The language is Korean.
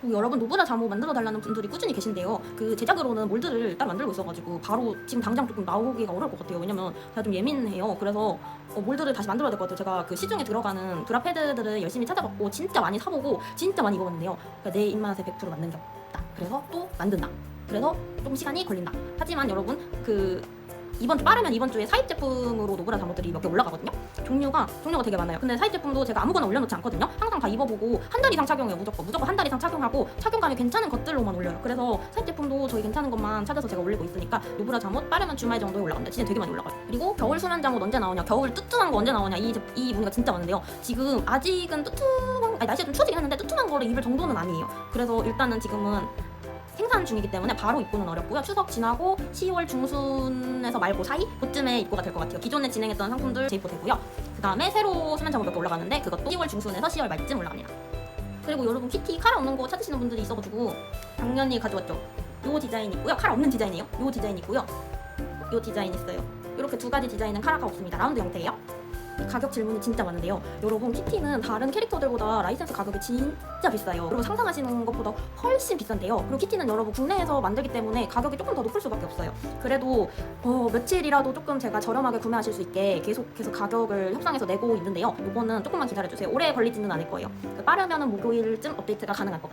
그리고 여러분 노브라 잠옷 만들어 달라는 분들이 꾸준히 계신데요. 그 제작으로는 몰드를 따로 만들고 있어가지고 바로 지금 당장 조금 나오기가 어려울 것 같아요. 왜냐면 제가 좀 예민해요. 그래서 어, 몰드를 다시 만들어야 될 것 같아요. 제가 그 시중에 들어가는 드라 패드들을 열심히 찾아봤고 진짜 많이 사보고 진짜 많이 입어봤는데요. 그러니까 내 입맛에 100% 맞는 게 없다. 그래서 또 만든다. 그래서 좀 시간이 걸린다. 하지만 여러분 그 이번 주 빠르면 이번 주에 사입 제품으로 노브라 잠옷들이 몇 개 올라가거든요. 종류가 종류가 되게 많아요. 근데 사입 제품도 제가 아무거나 올려놓지 않거든요. 항상 다 입어보고 한 달 이상 착용해요. 무조건 무조건 한 달 이상 착용하고 착용감이 괜찮은 것들로만 올려요. 그래서 사입 제품도 저희 괜찮은 것만 찾아서 제가 올리고 있으니까 노브라 잠옷 빠르면 주말 정도에 올라갑니다. 진짜 되게 많이 올라가요. 그리고 겨울 수면 잠옷 언제 나오냐? 겨울 뚜뚜한 거 언제 나오냐? 이, 제- 이 문의가 진짜 많은데요. 지금 아직은 뚜뚜한 아니, 날씨가 좀 추워지긴 했는데 뚜뚜한 거를 입을 정도는 아니에요. 그래서 일단은 지금은 생산 중이기 때문에 바로 입고는 어렵고요. 추석 지나고 10월 중순에서 말고 사이 그쯤에 입고가 될 것 같아요. 기존에 진행했던 상품들 재입고 되고요. 그 다음에 새로 수면 잠옷 몇개 올라가는데 그것도 10월 중순에서 10월 말쯤 올라갑니다. 그리고 여러분 키티 카라 없는 거 찾으시는 분들이 있어가지고 작년에 가져왔죠. 요 디자인 있고요. 카라 없는 디자인이에요. 요 디자인 있고요. 요 디자인 있어요. 이렇게 두 가지 디자인은 카라가 없습니다. 라운드 형태예요. 가격 질문이 진짜 많은데요. 여러분 키티는 다른 캐릭터들보다 라이센스 가격이 진짜 비싸요. 여러분 상상하시는 것보다 훨씬 비싼데요. 그리고 키티는 여러분 국내에서 만들기 때문에 가격이 조금 더 높을 수밖에 없어요. 그래도 어, 며칠이라도 조금 제가 저렴하게 구매하실 수 있게 계속해서 가격을 협상해서 내고 있는데요. 이거는 조금만 기다려주세요. 오래 걸리지는 않을 거예요. 빠르면은 목요일쯤 업데이트가 가능할 것 같아요.